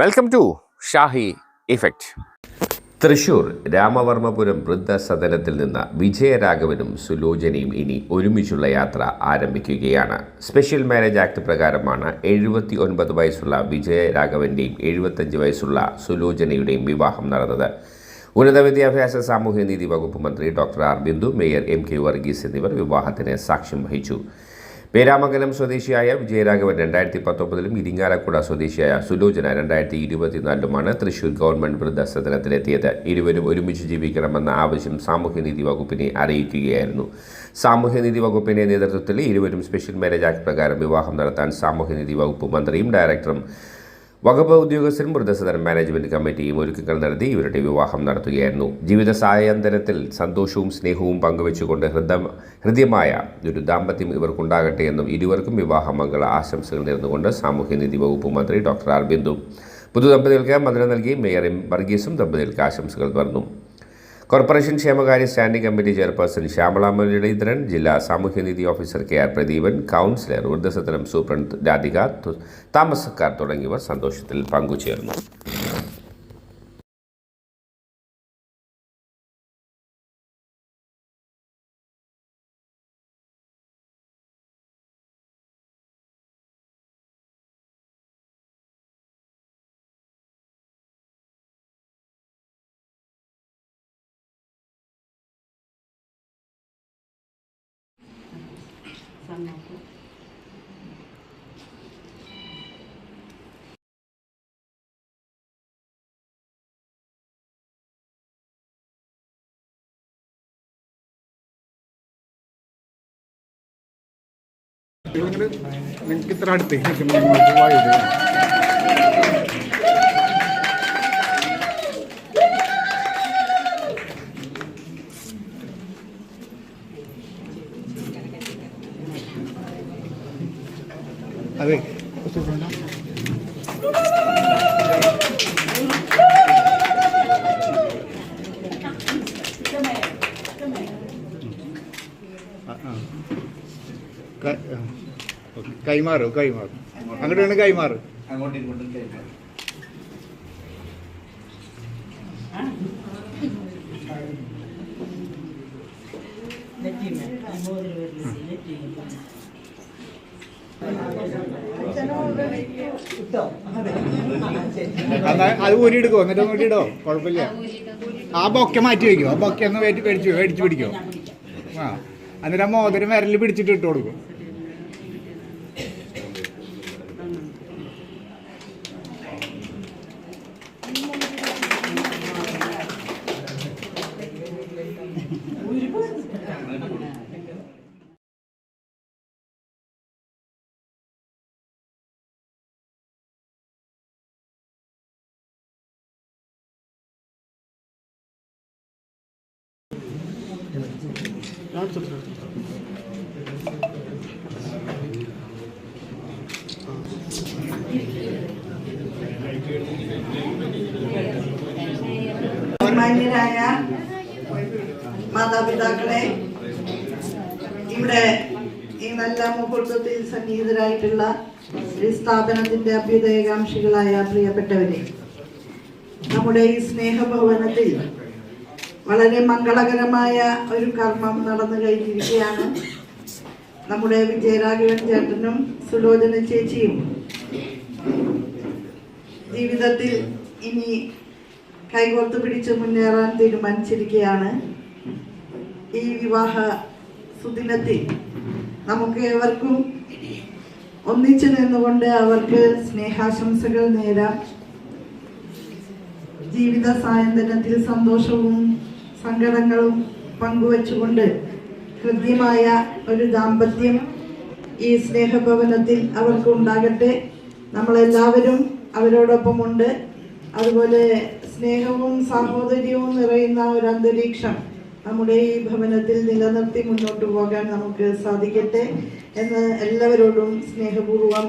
Welcome to Shahi effect Thrissur Ramavarmapuram വൃദ്ധസദനത്തിൽ നിന്ന് വിജയരാഘവനും സുലോചനയും ഇനി ഒരുമിച്ചുള്ള യാത്ര ആരംഭിക്കുകയാണ്. സ്പെഷ്യൽ മാരേജ് ആക്ട് പ്രകാരമാണ് എഴുപത്തി ഒൻപത് വയസ്സുള്ള വിജയരാഘവന്റെയും എഴുപത്തഞ്ച് വയസ്സുള്ള സുലോചനയുടെയും വിവാഹം നടന്നത്. ഉന്നത വിദ്യാഭ്യാസ സാമൂഹ്യനീതി വകുപ്പ് മന്ത്രി doctor R Bindu mayor M K Varghese എന്നിവർ വിവാഹത്തിന് സാക്ഷ്യം വഹിച്ചു. പേരാമംഗലം സ്വദേശിയായ വിജയരാഘവൻ രണ്ടായിരത്തി പത്തൊമ്പതിലും ഇരിങ്ങാലക്കുട സ്വദേശിയായ സുലോചന രണ്ടായിരത്തി ഇരുപത്തിനാലിലുമാണ് തൃശൂർ ഗവൺമെന്റ് വൃദ്ധസദനത്തിലെത്തിയത്. ഇരുവരും ഒരുമിച്ച് ജീവിക്കണമെന്ന ആവശ്യം സാമൂഹ്യനീതി വകുപ്പിനെ അറിയിക്കുകയായിരുന്നു. സാമൂഹ്യനീതി വകുപ്പിന്റെ നേതൃത്വത്തിൽ ഇരുവരും സ്പെഷ്യൽ മാരേജ് ആക്ട് പ്രകാരം വിവാഹം നടത്താൻ സാമൂഹ്യനീതി വകുപ്പ് മന്ത്രിയും ഡയറക്ടറും വകുപ്പ് ഉദ്യോഗസ്ഥരും വൃദ്ധസദനം മാനേജ്മെന്റ് കമ്മിറ്റിയും ഒരുക്കങ്ങൾ നടത്തി ഇവരുടെ വിവാഹം നടത്തുകയായിരുന്നു. ജീവിത സായാന്തരത്തിൽ സന്തോഷവും സ്നേഹവും പങ്കുവെച്ചുകൊണ്ട് ഹൃദ ഹൃദ്യമായ ഒരു ദാമ്പത്യം ഇവർക്കുണ്ടാകട്ടെ എന്നും ഇരുവർക്കും വിവാഹ മംഗള ആശംസകൾ നേർന്നുകൊണ്ട് സാമൂഹ്യനീതി വകുപ്പ് മന്ത്രി ഡോക്ടർ ആർ ബിന്ദു. പുതുദമ്പതികൾക്ക് മന്ത്രി നൽകി മേയർ എം വർഗീസും ദമ്പതികൾക്ക് ആശംസകൾ പറഞ്ഞു. കോർപ്പറേഷൻ ക്ഷേമകാര്യ standing committee chairperson Shyamala Muraleedharan ജില്ലാ സാമൂഹ്യനീതി officer K R Pradeepan councillor വൃദ്ധസദനം superintendent Radhika താമസക്കാർ തുടങ്ങിയവർ സന്തോഷത്തിൽ പങ്കുചേർന്നു. നിങ്ങള് നിങ്ങൾക്ക് ഇത്ര അടുത്തേക്ക് നിൽക്കുമ്പോൾ നിങ്ങൾക്ക് വായു അതെ അങ്ങോട്ടാണ്. കൈമാറ് കൈമാറ്. അങ്ങോട്ട് വേണം കൈമാറ്. എന്നാ അത് ഊരി എടുക്കോ എന്നിട്ട് ഊരിയിടോ കുഴപ്പമില്ല. ആ ബൊക്കെ മാറ്റി വെക്കോ. ആ ബൊക്കെ ഒന്ന് മേടിച്ചു മേടിച്ച് പിടിക്കോ. ആ. എന്നിട്ട് ആ മോതിരം വിരലിൽ പിടിച്ചിട്ട് ഇട്ട് കൊടുക്കും. ബഹുമാന്യരായ മാതാപിതാക്കളെ ഇവിടെ ഈ നല്ല മുഹൂർത്തത്തിൽ സന്നിഹിതരായിട്ടുള്ള ഈ സ്ഥാപനത്തിന്റെ അഭ്യുദയകാംക്ഷികളായ പ്രിയപ്പെട്ടവരെ നമ്മുടെ ഈ സ്നേഹഭവനത്തിൽ വളരെ മംഗളകരമായ ഒരു കർമ്മം നടന്നു കഴിഞ്ഞിരിക്കുകയാണ്. നമ്മുടെ വിജയരാഘവൻ ചേട്ടനും സുലോചന ചേച്ചിയും ജീവിതത്തിൽ ഇനി കൈകോർത്ത് പിടിച്ച് മുന്നേറാൻ തീരുമാനിച്ചിരിക്കുകയാണ്. ഈ വിവാഹ സുദിനത്തിൽ നമുക്ക് ഏവർക്കും ഒന്നിച്ചു നിന്നുകൊണ്ട് അവർക്ക് സ്നേഹാശംസകൾ നേരാം. ജീവിത സായന്തനത്തിൽ സന്തോഷവും സങ്കടങ്ങളും പങ്കുവച്ചുകൊണ്ട് ഹൃദ്യമായ ഒരു ദാമ്പത്യം ഈ സ്നേഹഭവനത്തിൽ അവർക്ക് ഉണ്ടാകട്ടെ. നമ്മളെല്ലാവരും അവരോടൊപ്പമുണ്ട്. അതുപോലെ സ്നേഹവും സാഹോദര്യവും നിറയുന്ന ഒരു അന്തരീക്ഷം നമ്മുടെ ഈ ഭവനത്തിൽ നിലനിർത്തി മുന്നോട്ട് പോകാൻ നമുക്ക് സാധിക്കട്ടെ എന്ന് എല്ലാവരോടും സ്നേഹപൂർവം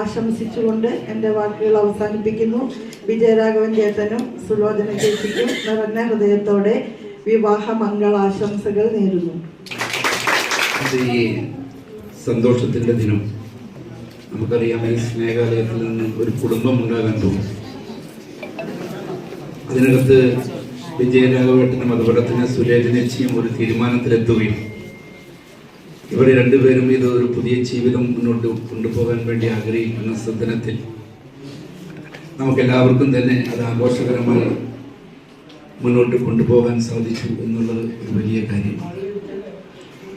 ആശംസിച്ചുകൊണ്ട് എന്റെ വാക്കുകൾ അവസാനിപ്പിക്കുന്നു. വിജയരാഘവൻ ചേട്ടനും സുലോചന ചേച്ചിക്കും നിറഞ്ഞ ഹൃദയത്തോടെ വിവാഹ മംഗളാശംസകൾ നേരുന്നു ഈ ദിനം. നമുക്കറിയാം ഈ സ്നേഹാലയത്തിൽ നിന്ന് ഒരു കുടുംബം ഉണ്ടാകാൻ പോകും അതിനകത്ത് വിജയരാഘവേട്ടനും അതുപോലെ തന്നെ സുരേജനച്ചിയും ഒരു തീരുമാനത്തിലെത്തുകയും ഇവർ രണ്ടുപേരും ഇത് ഒരു പുതിയ ജീവിതം മുന്നോട്ട് കൊണ്ടുപോകാൻ വേണ്ടി ആഗ്രഹിക്കുന്ന സദനത്തിൽ നമുക്കെല്ലാവർക്കും തന്നെ അത് ആഘോഷകരമായി മുന്നോട്ട് കൊണ്ടുപോകാൻ സാധിച്ചു എന്നുള്ളത് ഒരു വലിയ കാര്യമാണ്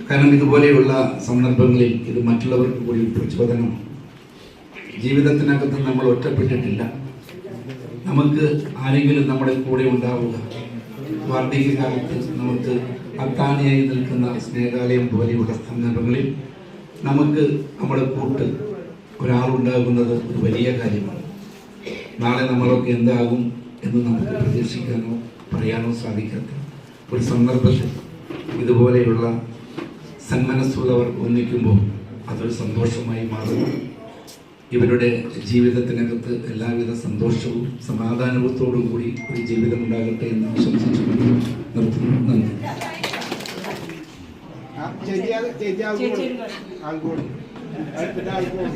കാരണം ഇതുപോലെയുള്ള സന്ദർഭങ്ങളിൽ ഇത് മറ്റുള്ളവർക്ക് കൂടി പ്രചോദനമാണ് ജീവിതത്തിനകത്ത് നമ്മൾ ഒറ്റപ്പെട്ടിട്ടില്ല. നമുക്ക് ആരെങ്കിലും നമ്മുടെ കൂടെ ഉണ്ടാവുക. വാർദ്ധക്യകാലത്ത് നമുക്ക് അത്താണിയായി നിൽക്കുന്ന സ്നേഹാലയം പോലെയുള്ള സന്ദർഭങ്ങളിൽ നമുക്ക് നമ്മുടെ കൂട്ട് ഒരാളുണ്ടാകുന്നത് ഒരു വലിയ കാര്യമാണ്. നാളെ നമ്മളൊക്കെ എന്താകും എന്ന് നമുക്ക് പ്രതീക്ഷിക്കാനോ പറയാനോ സാധിക്കാത്ത ഒരു സന്ദർഭത്തിൽ ഇതുപോലെയുള്ള സന്മനസ്സുള്ളവർ ഒന്നിക്കുമ്പോൾ അതൊരു സന്തോഷമായി മാറുന്നു ഇവരുടെ ജീവിതത്തിനകത്ത് എല്ലാവിധ സന്തോഷവും സമാധാനത്തോടും കൂടി ഒരു ജീവിതം ഉണ്ടാകട്ടെ എന്ന് ആശംസിച്ചുകൊണ്ട് നിർത്തുന്നു. നന്ദി.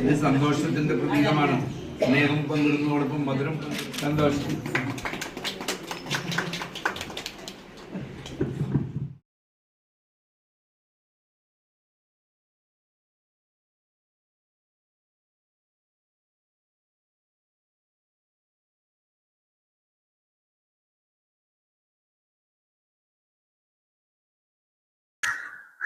ഇത് സന്തോഷത്തിന്റെ പ്രതീകമാണ്. സ്നേഹം പങ്കിടുന്നതോടൊപ്പം മധുരം സന്തോഷം.